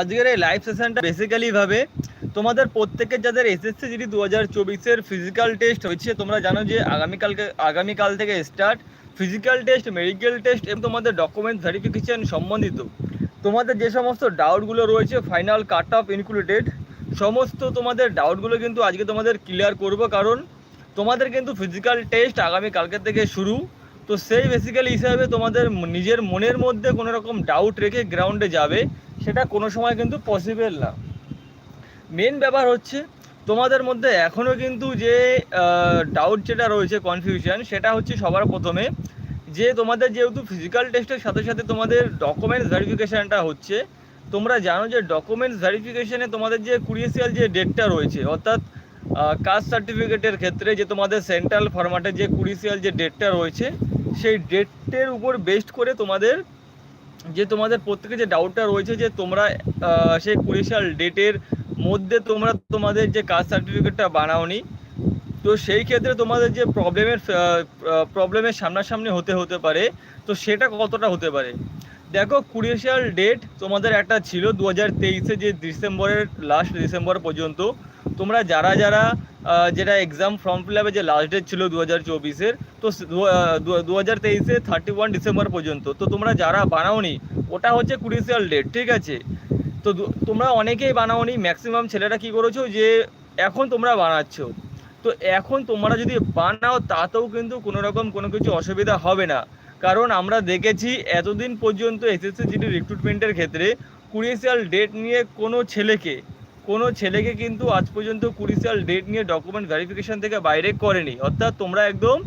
আজকের এই live সেশনটা basically ভাবে তোমাদের প্রত্যেকের যাদের এসএসসি জিডি দু হাজার চব্বিশের ফিজিক্যাল টেস্ট হয়েছে, তোমরা জানো যে আগামীকালকে, আগামীকাল থেকে start physical test medical test এবং তোমাদের ডকুমেন্ট ভেরিফিকেশন সম্বন্ধিত। তোমাদের যে সমস্ত ডাউটগুলো রয়েছে ফাইনাল কাট অফ ইনক্লুডেড সমস্ত তোমাদের ডাউটগুলো কিন্তু আজকে তোমাদের ক্লিয়ার করব, কারণ তোমাদের কিন্তু ফিজিক্যাল টেস্ট আগামী কালকে থেকে শুরু। তো সেই বেসিক্যালি হিসাবে তোমাদের নিজের মনের মধ্যে কোনো রকম ডাউট রেখে গ্রাউন্ডে যাবে, সেটা কোনো সময় কিন্তু পসিবল না। মেন ব্যাপার হচ্ছে, তোমাদের মধ্যে এখনও কিন্তু যে ডাউট যেটা রয়েছে কনফিউশন সেটা হচ্ছে সবার প্রথমে যে তোমাদের যেহেতু ফিজিক্যাল টেস্টের সাথে সাথে তোমাদের ডকুমেন্টস ভেরিফিকেশানটা হচ্ছে, তোমরা জানো যে ডকুমেন্টস ভেরিফিকেশানে তোমাদের যে কুরিয়েসিয়াল যে ডেটটা রয়েছে, অর্থাৎ কাস্ট সার্টিফিকেটের ক্ষেত্রে যে তোমাদের সেন্ট্রাল ফরম্যাটের যে কুরিসিয়াল যে ডেটটা রয়েছে সেই ডেটের উপর বেস্ট করে তোমাদের যে তোমাদের প্রত্যেকে যে ডাউটটা রয়েছে যে তোমরা সেই কুরিশিয়াল ডেটের মধ্যে তোমরা তোমাদের যে কাস্ট সার্টিফিকেটটা বানাওনি, তো সেই ক্ষেত্রে তোমাদের যে প্রবলেমের প্রবলেমের সামনাসামনি হতে হতে পারে, তো সেটা কতটা হতে পারে? দেখো কুরিশিয়াল ডেট তোমাদের একটা ছিল দু হাজার তেইশে যে ডিসেম্বরের লাস্ট ডিসেম্বর পর্যন্ত তোমরা যারা যারা যেটা এক্সাম ফর্ম ফিল আপে যে লাস্ট ডেট ছিল দু হাজার চব্বিশের, তো দু হাজার তেইশে থার্টি ওয়ান ডিসেম্বর পর্যন্ত, তো তোমরা যারা বানাওনি, ওটা হচ্ছে কুরিশিয়াল ডেট ঠিক আছে? তো তোমরা অনেকেই বানাওনি ম্যাক্সিমাম ছেলেরা কি করেছ যে, এখন তোমরা বানাচ্ছো। তো এখন তোমরা যদি বানাও, তাতেও কিন্তু কোনো রকম কোনো কিছু অসুবিধা হবে না। কারণ আমরা দেখেছি, এতদিন পর্যন্ত এসএসসি জিডি রিক্রুটমেন্টের ক্ষেত্রে কুরিশিয়াল ডেট নিয়ে কোনো ছেলেকে কোনো ছেলেকে কিন্তু আজ পর্যন্ত কুরিশিয়াল ডেট নিয়ে ডকুমেন্ট ভেরিফিকেশন থেকে বাইরে করেনি। অর্থাৎ তোমরা একদম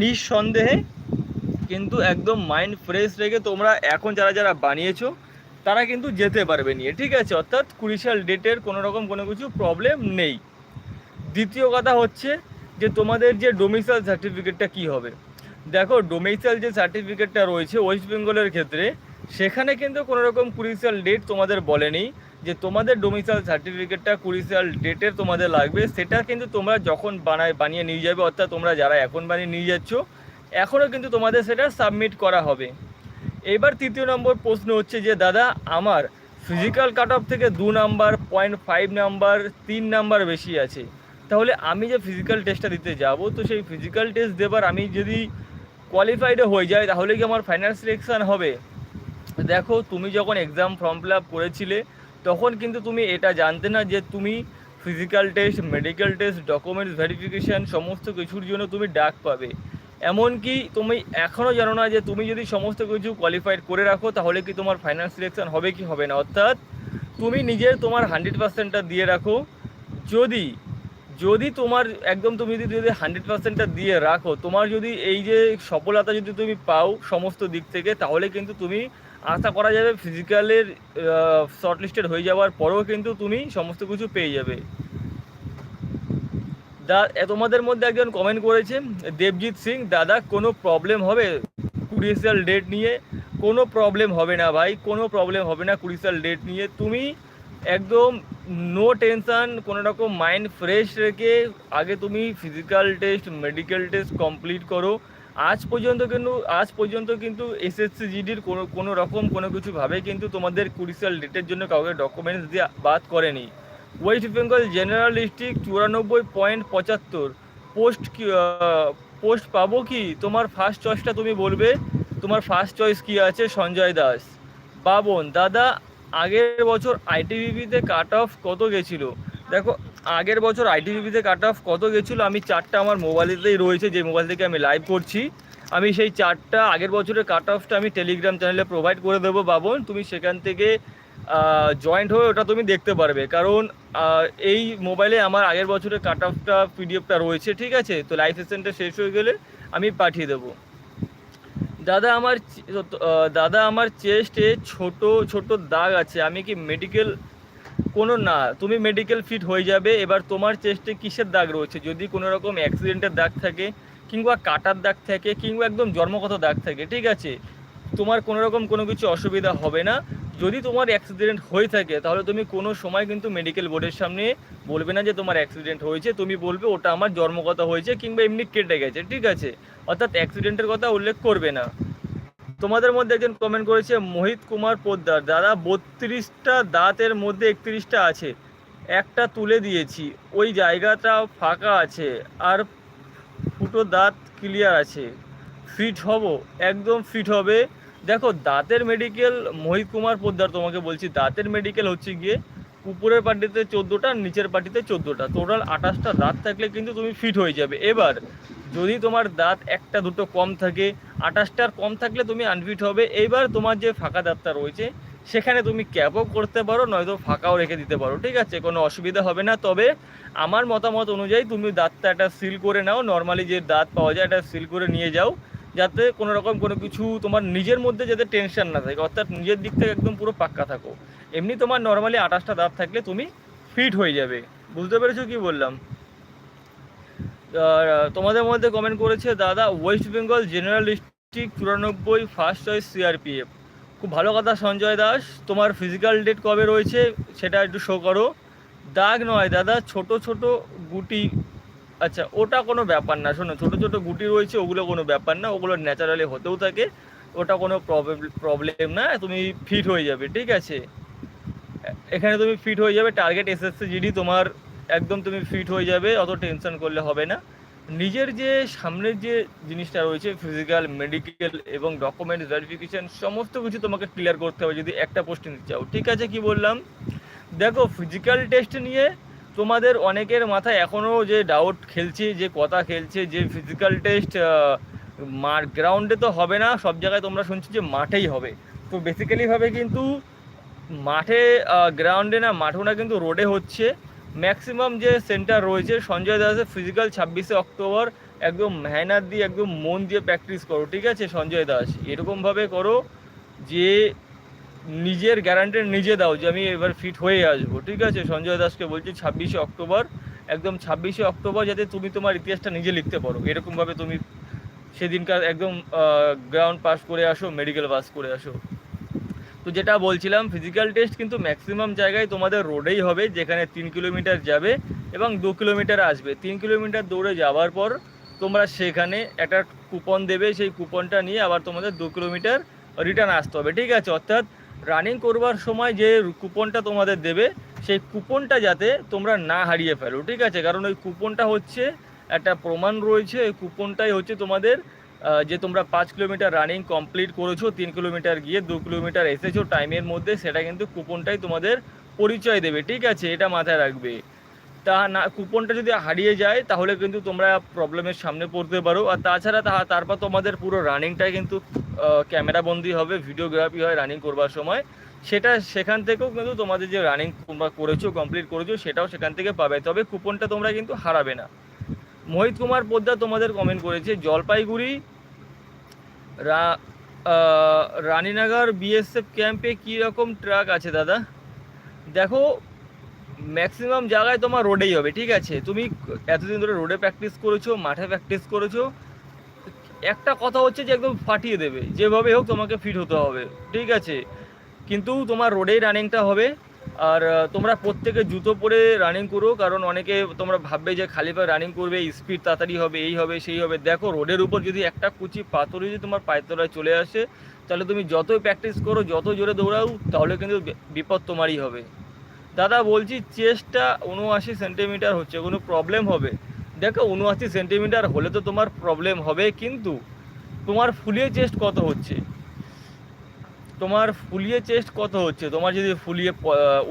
নিঃসন্দেহে কিন্তু একদম মাইন্ড ফ্রেশ রেখে তোমরা এখন যারা যারা বানিয়েছো, তারা কিন্তু যেতে পারবে নিয়ে। ঠিক আছে? অর্থাৎ কুরিশিয়াল ডেটের কোনো রকম কোনো কিছু প্রবলেম নেই। দ্বিতীয় কথা হচ্ছে যে তোমাদের যে ডোমিসাইল সার্টিফিকেটটা কি হবে? দেখো ডোমিসাইল যে সার্টিফিকেটটা রয়েছে ওয়েস্ট বেঙ্গলের ক্ষেত্রে, সেখানে কিন্তু কোনো রকম কুরিশিয়াল ডেট তোমাদের বলেনি। যে তোমাদের ডোমিসাইল সার্টিফিকেটটা কুরিশিয়াল ডেটের তোমাদের লাগবে, সেটা কিন্তু তোমরা যখন বানায়, বানিয়ে নিয়ে যাবে, অর্থাৎ তোমরা যারা এখন বানিয়ে নিয়ে যাচ্ছ, এখনও কিন্তু তোমাদের সেটা সাবমিট করা হবে। এবার তৃতীয় নম্বর প্রশ্ন হচ্ছে যে, দাদা, আমার ফিজিক্যাল কাট অফ থেকে দু নাম্বার পয়েন্ট ফাইভ নাম্বার, তিন নাম্বার বেশি আছে। তাহলে আমি যে ফিজিক্যাল টেস্টটা দিতে যাব, তো সেই ফিজিক্যাল টেস্ট দেবার আমি যদি কোয়ালিফাইডও হয়ে যাই, তাহলে কি আমার ফাইনাল সিলেকশন হবে? দেখো, তুমি যখন এক্সাম ফর্ম ফিল আপ করেছিলে তখন কিন্তু তুমি এটা জানতে না যে তুমি physical test medical test documents verification সমস্ত কিছুর জন্য তুমি ডাক পাবে। এমনকি তুমি এখনও জানো না যে তুমি যদি সমস্ত কিছু কোয়ালিফাইড করে রাখো, তাহলে কি তোমার ফাইনাল সিলেকশন হবে কি হবে না? অর্থাৎ তুমি নিজের তোমার হান্ড্রেড পার্সেন্টটা দিয়ে রাখো। যদি যদি তোমার একদম তুমি যদি যদি হান্ড্রেড পার্সেন্টটা দিয়ে রাখো, তোমার যদি এই যে সফলতা যদি তুমি পাও সমস্ত দিক থেকে, তাহলে কিন্তু তুমি আশা করা যাবে ফিজিক্যালের শর্টলিস্টেড হয়ে যাওয়ার পরেও কিন্তু তুমি সমস্ত কিছু পেয়ে যাবে। দা তোমাদের মধ্যে একজন কমেন্ট করেছে, দেবজিৎ সিং, দাদা, কোনো প্রবলেম হবে কুড়িশাল ডেট নিয়ে? কোনো প্রবলেম হবে না ভাই, কোনো প্রবলেম হবে না কুড়িশাল ডেট নিয়ে। তুমি একদম নো টেনশন কোনো রকম মাইন্ড ফ্রেশ রেখে আগে তুমি physical test medical test complete করো। আজ পর্যন্ত কিন্তু, আজ পর্যন্ত কিন্তু এসএসসি জিডির কোনো কোনো রকম কোনো কিছু ভাবে কিন্তু তোমাদের কুড়িশাল ডেটের জন্য কাউকে ডকুমেন্টস দিয়ে বাদ করেনি। ওয়েস্ট বেঙ্গল জেনারেল ডিস্ট্রিক্ট চুরানব্বই পয়েন্ট পঁচাত্তর। পোস্ট পোস্ট পাবো কি? তোমার ফার্স্ট চয়েসটা তুমি বলবে। তোমার ফার্স্ট চয়েস কি আছে? সঞ্জয় দাস। বাবন, দাদা, আগের বছর আইটিভিপিতে কাট অফ কত গেছিল? দেখো আগের বছর আইটিভিপিতে কাট অফ কত গেছিল? আমি চারটা আমার মোবাইলেতেই রয়েছে, যে মোবাইল থেকে আমি লাইভ করছি। আমি সেই চারটা আগের বছরের কাট অফটা আমি টেলিগ্রাম চ্যানেলে প্রোভাইড করে দেবো, বাবন। তুমি সেখান থেকে জয়েন্ট হয়ে ওটা তুমি দেখতে পারবে। কারণ এই মোবাইলে আমার আগের বছরের কাট অফটা পিডিএফটা রয়েছে, ঠিক আছে? তো লাইফ সেশনটা শেষ হয়ে গেলে আমি পাঠিয়ে দেবো। দাদা, আমার দাদা, আমার চেস্টে ছোট ছোট দাগ আছে। আমি কি মেডিকেল কোনো না, তুমি মেডিকেল ফিট হয়ে যাবে, এবার তোমার চেস্টে কিসের দাগ রয়েছে? যদি কোনো রকম অ্যাক্সিডেন্টের দাগ থাকে, কিংবা কাটার দাগ থাকে, কিংবা একদম জন্মগত দাগ থাকে, ঠিক আছে? তোমার কোনো রকম কোনো কিছু অসুবিধা হবে না। যদি তোমার অ্যাক্সিডেন্ট হয়ে থাকে, তাহলে তুমি কোনো সময় কিন্তু মেডিকেল বোর্ডের সামনে বলবে না যে তোমার অ্যাক্সিডেন্ট হয়েছে। তুমি বলবে, ওটা আমার জন্মগত হয়েছে, কিংবা এমনি কেটে গেছে। ঠিক আছে? অর্থাৎ অ্যাক্সিডেন্টের কথা উল্লেখ করবে না। তোমাদের মধ্যে একজন কমেন্ট করেছে, মোহিত কুমার পোদ্দার, দাদা বত্রিশটা দাঁতের মধ্যে একত্রিশটা আছে, একটা তুলে দিয়েছি, ওই জায়গাটা ফাঁকা আছে, আর ফুটো দাঁত ক্লিয়ার আছে ফিট হব, একদম ফিট হবে। দেখো, দাঁতের মেডিকেল মোহিত কুমার পোদ্দার তোমাকে বলছি, দাঁতের মেডিকেল হচ্ছে গিয়ে উপরের পার্টিতে চোদ্দোটা, নিচের পার্টিতে চোদ্দোটা টোটাল আঠাশটা দাঁত থাকলে কিন্তু তুমি ফিট হয়ে যাবে। এবার যদি তোমার দাঁত একটা দুটো কম থাকে, আঠাশটার কম থাকলে তুমি আনফিট হবে। এইবার তোমার যে ফাঁকা দাঁতটা রয়েছে, সেখানে তুমি ক্যাপও করতে পারো, নয়তো ফাঁকাও রেখে দিতে পারো, ঠিক আছে? কোনো অসুবিধা হবে না। তবে আমার মতামত অনুযায়ী তুমি দাঁতটা একটা সিল করে নাও। নর্মালি যে দাঁত পাওয়া যায় একটা সিল করে নিয়ে যাও। যাতে কোনো রকম কোনো কিছু তোমার নিজের মধ্যে যাতে টেনশন না থাকে। অর্থাৎ নিজের দিক থেকে একদম পুরো পাক্কা থাকো। এমনি তোমার নর্মালি আঠাশটা দাঁত থাকলে তুমি ফিট হয়ে যাবে। বুঝতে পেরেছ কি বললাম? তোমাদের মধ্যে কমেন্ট করেছে দাদা ওয়েস্ট বেঙ্গল জেনারেল ডিস্ট্রিক্ট চুরানব্বই ফার্স্ট চয়েস সিআরপিএফ খুব ভালো কথা, সঞ্জয় দাস। তোমার ফিজিক্যাল ডেট কবে রয়েছে সেটা একটু শো করো। দাগ নয় দাদা, ছোট ছোট গুটি। আচ্ছা ওটা কোনো ব্যাপার না, শোনো, ছোট ছোট গুটি রয়েছে, ওগুলো কোনো ব্যাপার না, ওগুলো ন্যাচারালি হতেও থাকে। ওটা কোনো প্রবলেম না, তুমি ফিট হয়ে যাবে, ঠিক আছে? এখানে তুমি ফিট হয়ে যাবে টার্গেট এসএসসি জিডি তোমার একদম তুমি ফিট হয়ে যাবে, অত টেনশন করলে হবে না। নিজের যে সামনের যে জিনিসটা রয়েছে ফিজিক্যাল মেডিকেল এবং ডকুমেন্ট ভেরিফিকেশন সমস্ত কিছু তোমাকে ক্লিয়ার করতে হবে যদি একটা পোস্ট নিতে চাও। ঠিক আছে কি বললাম? দেখো ফিজিক্যাল টেস্ট নিয়ে তোমাদের অনেকের মাথায় এখনও যে ডাউট খেলছে, যে কথা খেলছে, যে ফিজিক্যাল টেস্ট মার গ্রাউন্ডে তো হবে না, সব জায়গায় তোমরা শুনছো যে মাঠেই হবে। তো বেসিক্যালিভাবে কিন্তু মাঠে গ্রাউন্ডে না মাঠও না কিন্তু রোডে হচ্ছে। ম্যাক্সিমাম যে সেন্টার রয়েছে, সঞ্জয় দাসের ফিজিক্যাল ছাব্বিশে অক্টোবর, একদম মেহনত দিয়ে, একদম মন দিয়ে প্র্যাকটিস করো, ঠিক আছে সঞ্জয় দাস? এরকমভাবে করো যে নিজের গ্যারান্টি নিজে দাও যে আমি এবার ফিট হয়ে আসব, ঠিক আছে? সঞ্জয় দাসকে বলছি ছাব্বিশে অক্টোবর, একদম ছাব্বিশে অক্টোবর যাতে তুমি তোমার ইতিহাসটা নিজে লিখতে পারো। এরকমভাবে তুমি সেদিনকার একদম গ্রাউন্ড পাস করে আসো মেডিকেল পাস করে আসো। তো যেটা বলছিলাম ফিজিক্যাল টেস্ট কিন্তু ম্যাক্সিমাম জায়গায় তোমাদের রোডেই হবে, যেখানে তিন কিলোমিটার যাবে এবং দু কিলোমিটার আসবে। তিন কিলোমিটার দৌড়ে যাওয়ার পর তোমরা সেখানে একটা কুপন দেবে, সেই কুপনটা নিয়ে আবার তোমাদের দু কিলোমিটার রিটার্ন আসতে হবে। ঠিক আছে? অর্থাৎ রানিং করবার সময় যে কুপনটা তোমাদের দেবে, সেই কুপনটা যাতে তোমরা না হারিয়ে ফেলো। ঠিক আছে? কারণ ওই কুপনটা হচ্ছে একটা প্রমাণ রয়েছে, ওই কুপনটাই হচ্ছে তোমাদের যে তোমরা পাঁচ কিলোমিটার রানিং কমপ্লিট করেছ, তিন কিলোমিটার গিয়ে দু কিলোমিটার এসেছ টাইমের মধ্যে, সেটা কিন্তু কুপনটাই তোমাদের পরিচয় দেবে, ঠিক আছে? এটা মাথায় রাখবে। তা না, কুপনটা যদি হারিয়ে যায়, তাহলে কিন্তু তোমরা প্রবলেমের সামনে পড়তে পারো। আর তাছাড়া তা, তারপর তোমাদের পুরো রানিংটাই কিন্তু ক্যামেরা বন্দি হবে ভিডিওগ্রাফি হয় রানিং করবার সময়। সেটা সেখান থেকেও কিন্তু তোমাদের যে রানিং তোমরা করেছ কমপ্লিট করেছ, সেটাও সেখান থেকে পাবে। তবে কুপনটা তোমরা কিন্তু হারাবে না। মোহিত কুমার পোদ্দা তোমাদের কমেন্ট করেছে, জলপাইগুড়ি রানীনগর বিএসএফ ক্যাম্পে কী রকম ট্রাক আছে দাদা? দেখো ম্যাক্সিমাম জায়গায় তোমার রোডেই হবে, ঠিক আছে? তুমি এতদিন ধরে রোডে প্র্যাকটিস করেছ, মাঠে প্র্যাকটিস করেছ, একটা কথা হচ্ছে যে একদম ফাটিয়ে দেবে, যেভাবে হোক তোমাকে ফিট হতে হবে, ঠিক আছে? কিন্তু তোমার রোডেই রানিংটা হবে আর তোমরা প্রত্যেকে জুতো পরে রানিং করো, কারণ অনেকে তোমরা ভাববে যে খালি পায়ে রানিং করবে স্পিড তাড়াতাড়ি হবে, এই হবে, সেই হবে। দেখো, রোডের উপর যদি একটা কুচি পাথর যদি তোমার পায়ের তলায় চলে আসে, তাহলে তুমি যতই প্র্যাকটিস করো, যত জোরে দৌড়াও, তাহলে কিন্তু বিপদ তোমারই হবে। দাদা, বলছি চেস্টটা উনআশি সেন্টিমিটার হচ্ছে, কোনো প্রবলেম হবে? দেখো উনআশি সেন্টিমিটার হলে তো তোমার প্রবলেম হবে, কিন্তু তোমার ফুলিয়ে চেস্ট কত হচ্ছে? তোমার ফুলিয়ে চেস্ট কত হচ্ছে? তোমার যদি ফুলিয়ে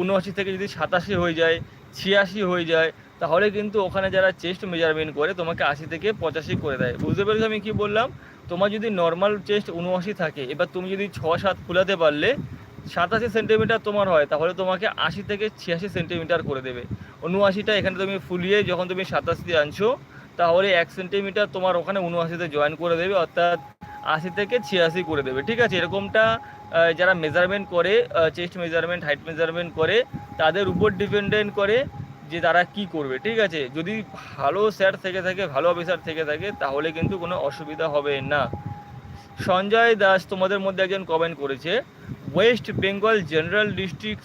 উনআশি থেকে যদি সাতাশি হয়ে যায়, ছিয়াশি হয়ে যায়, তাহলে কিন্তু ওখানে যারা চেস্ট মেজারমেন্ট করে, তোমাকে আশি থেকে পঁচাশি করে দেয়। বুঝতে পেরেছ আমি কি বললাম? তোমার যদি নর্মাল চেস্ট উনআশি থাকে, এবার তুমি যদি ছ, সাত ফুলাতে পারলে, সাতাশি সেন্টিমিটার তোমার হয়, তাহলে তোমাকে আশি থেকে ছিয়াশি সেন্টিমিটার করে দেবে। উনআশিটা এখানে তুমি ফুলিয়ে যখন তুমি সাতাশি আনছো, তাহলে এক সেন্টিমিটার তোমার ওখানে উনআশিতে জয়েন করে দেবে, অর্থাৎ আশি থেকে ছিয়াশি করে দেবে, ঠিক আছে? এরকমটা যারা মেজারমেন্ট করে চেস্ট মেজারমেন্ট হাইট মেজারমেন্ট করে, তাদের উপর ডিপেন্ডেন্ট করে যে তারা কি করবে, ঠিক আছে? যদি ভালো স্যার থেকে থাকে, ভালো অফিসার থেকে থাকে, তাহলে কিন্তু কোনো অসুবিধা হবে না। সঞ্জয় দাস তোমাদের মধ্যে একজন কমেন্ট করেছে West Bengal general district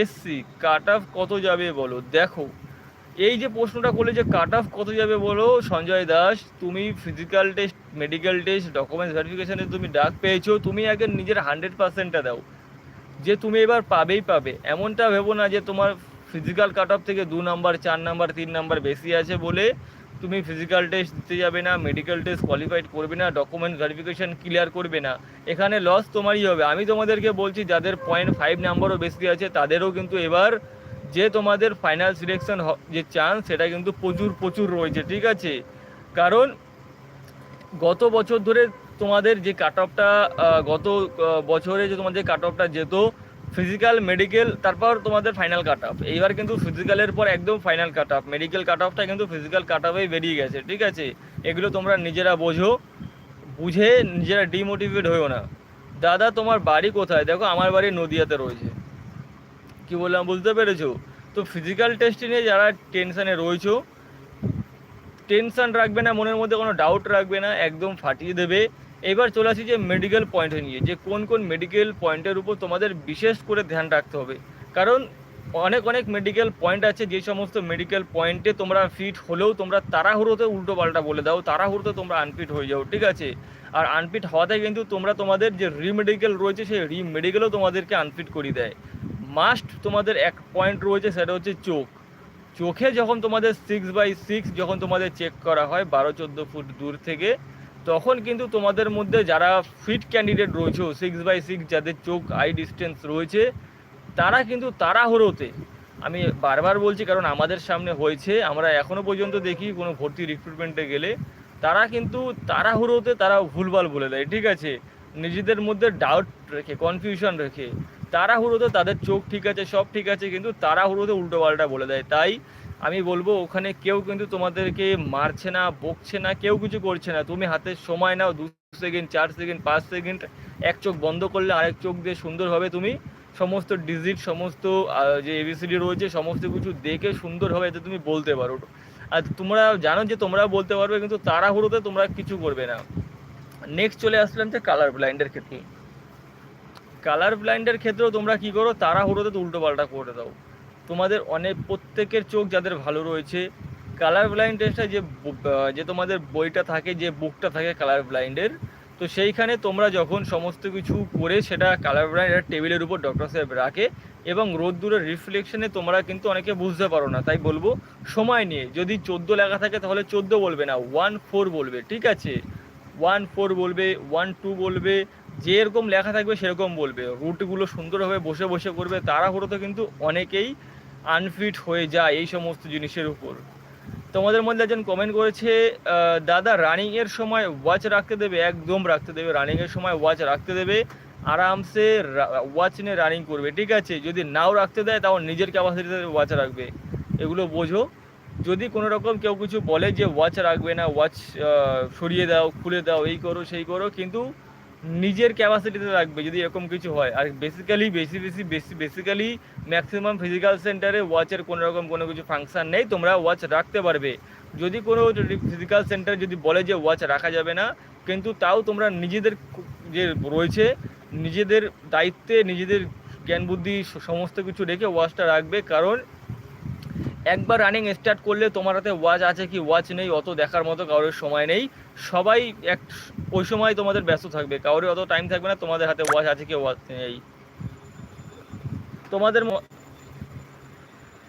SC cut off কত যাবে বলো? দেখো, এই যে প্রশ্নটা করলে যে কাট অফ কত যাবে বলো, সঞ্জয় দাস, তুমি physical test medical test documents ভেরিফিকেশনে তুমি ডাক পেয়েছ, তুমি আগে নিজের হান্ড্রেড পার্সেন্টটা দাও। যে তুমি এবার পাবেই পাবে। এমনটা ভেবো না যে তোমার ফিজিক্যাল কাট অফ থেকে দু নাম্বার চার নাম্বার তিন নাম্বার বেশি আছে বলে তুমি ফিজিক্যাল টেস্ট দিতে যাবে না মেডিকেল টেস্ট কোয়ালিফাইড করবে না ডকুমেন্ট ভেরিফিকেশন ক্লিয়ার করবে না। এখানে লস তোমারই হবে। আমি তোমাদেরকে বলছি, যাদের পয়েন্ট ফাইভ নাম্বারও বেশি আছে, তাদেরও কিন্তু এবার যে তোমাদের ফাইনাল সিলেকশন যে চান্স সেটা কিন্তু প্রচুর প্রচুর রয়েছে, ঠিক আছে? কারণ গত বছর ধরে তোমাদের যে কাট অফটা গত বছরে যে তোমাদের কাট অফটা যেত ফিজিক্যাল মেডিকেল তারপর তোমাদের ফাইনাল কাট অফ এইবার কিন্তু ফিজিক্যালের পর একদম final cut off medical cut অফটা কিন্তু ফিজিক্যাল কাট অফেই বেরিয়ে গেছে, ঠিক আছে? এগুলো তোমরা নিজেরা বোঝো। বুঝে নিজেরা ডিমোটিভেট হয়েও না। দাদা, তোমার বাড়ি কোথায়? দেখো, আমার বাড়ি নদিয়াতে রয়েছে। কি বললাম, বুঝতে পেরেছ? তো ফিজিক্যাল টেস্ট নিয়ে যারা টেনশনে রয়েছো টেনশন রাখবে না, মনের মধ্যে কোনো ডাউট রাখবে না, একদম ফাটিয়ে দেবে। এবার চলে আসি যে মেডিকেল পয়েন্ট নিয়ে, যে কোন কোন মেডিকেল পয়েন্টের উপর তোমাদের বিশেষ করে ধ্যান রাখতে হবে। কারণ অনেক অনেক মেডিকেল পয়েন্ট আছে, যে সমস্ত মেডিকেল পয়েন্টে তোমরা ফিট হলেও তোমরা তাড়াহুড়োতে উল্টো পাল্টা বলে দাও, তাড়াহুড়োতে তোমরা আনফিট হয়ে যাও, ঠিক আছে? আর আনফিট হওয়াতে কিন্তু তোমরা তোমাদের যে রিমেডিকেল রয়েছে, সেই রিমেডিকেলও তোমাদেরকে আনফিট করিয়ে দেয়। মাস্ট তোমাদের এক পয়েন্ট রয়েছে, সেটা হচ্ছে চোখ। চোখে যখন তোমাদের সিক্স বাই সিক্স যখন তোমাদের চেক করা হয়, বারো, চোদ্দ ফুট দূর থেকে, তখন কিন্তু তোমাদের মধ্যে যারা ফিট ক্যান্ডিডেট রয়েছে সিক্স বাই সিক্স যাদের চোখ আই ডিস্টেন্স রয়েছে, তারা কিন্তু তাড়াহুড়োতে, আমি বারবার বলছি কারণ আমাদের সামনে হয়েছে, আমরা এখনও পর্যন্ত দেখি কোনো ভর্তি রিক্রুটমেন্টে গেলে, তারা কিন্তু তাড়াহুড়োতে তারা ভুলভাল বলে দেয়, ঠিক আছে? নিজেদের মধ্যে ডাউট রেখে কনফিউশন রেখে তাড়াহুড়োতে তাদের চোখ ঠিক আছে, সব ঠিক আছে, কিন্তু তাড়াহুড়োতে উল্টো পাল্টা বলে দেয়। তাই আমি বলব, ওখানে কেউ কিন্তু তোমাদেরকে মারছে না, বকছে না, কেউ কিছু করছে না। তুমি হাতে সময় নাও, দু সেকেন্ড, চার সেকেন্ড, পাঁচ সেকেন্ড, এক চোখ বন্ধ করলে আরেক চোখ দিয়ে সুন্দরভাবে তুমি সমস্ত ডিজিট সমস্ত যে এবিসিডি রয়েছে, সমস্ত কিছু দেখে সুন্দরভাবে যাতে তুমি বলতে পারো। আর তোমরা জানো যে তোমরা বলতে পারবে, কিন্তু তাড়াহুড়োতে তোমরা কিছু করবে না। নেক্সট চলে আসলাম যে কালার ব্লাইন্ডের ক্ষেত্রে। কালার ব্লাইন্ডের ক্ষেত্রেও তোমরা কি করো, তাড়াহুড়োতে উল্টো পাল্টা করে দাও। তোমাদের অনেক, প্রত্যেকের চোখ যাদের ভালো রয়েছে, কালার ব্লাইন্ড টেস্টটা যে যে তোমাদের বইটা থাকে, যে বুকটা থাকে কালার ব্লাইন্ডের, তো সেইখানে তোমরা যখন সমস্ত কিছু করে সেটা কালার ব্লাইন্ড টেবিলের উপর ডক্টর সাহেব রাখে এবং রোদ্দুরের রিফ্লেকশনে তোমরা কিন্তু অনেকে বুঝতে পারো না। তাই বলব, সময় নিয়ে, যদি চোদ্দ লেখা থাকে তাহলে চোদ্দ বলবে না, ওয়ান ফোর বলবে, ঠিক আছে? ওয়ান ফোর বলবে, ওয়ান টু বলবে যে এরকম লেখা থাকবে সেরকম বলবে। রুটগুলো সুন্দরভাবে বসে বসে করবে, তাড়াহুড়োতে কিন্তু অনেকেই আনফিট হয়ে যায় এই সমস্ত জিনিসের উপর। তোমাদের মধ্যে একজন কমেন্ট করেছে দাদা রানিং এর সময় ওয়াচ রাখতে দেবে, একদম রাখতে দেবে। রানিং এর সময় ওয়াচ রাখতে দেবে, আরামসে ওয়াচ নিয়ে রানিং করবে, ঠিক আছে? যদি নাও রাখতে দেয়, তাও নিজের ক্যাপাসিটিতে ওয়াচ রাখবে। এগুলো বোঝো। যদি কোনো রকম কেউ কিছু বলে যে ওয়াচ রাখবে না ওয়াচ সরিয়ে দাও, খুলে দাও, এই করো, সেই করো, কিন্তু নিজের ক্যাপাসিটিতে রাখবে যদি এরকম কিছু হয়। আর বেসিক্যালি বেশি বেশি বেশি বেসিক্যালি ম্যাক্সিমাম ফিজিক্যাল সেন্টারে ওয়াচের কোনো রকম কোনো কিছু ফাংশন নেই, তোমরা ওয়াচ রাখতে পারবে। যদি কোনো ফিজিক্যাল সেন্টার যদি বলে যে ওয়াচ রাখা যাবে না, কিন্তু তাও তোমরা নিজেদের যে রয়েছে, নিজেদের দায়িত্বে, নিজেদের জ্ঞান, বুদ্ধি, সমস্ত কিছু রেখে ওয়াচটা রাখবে। কারণ একবার রানিং স্টার্ট করলে তোমার হাতে ওয়াচ আছে কি ওয়াচ নেই, অত দেখার মতো কারোর সময় নেই। সবাই এক, ওই সময় তোমাদের ব্যস্ত থাকবে কারোর অত টাইম থাকবে না, তোমাদের হাতে ওয়াচ আছে কি ওয়াচ নেই। তোমাদের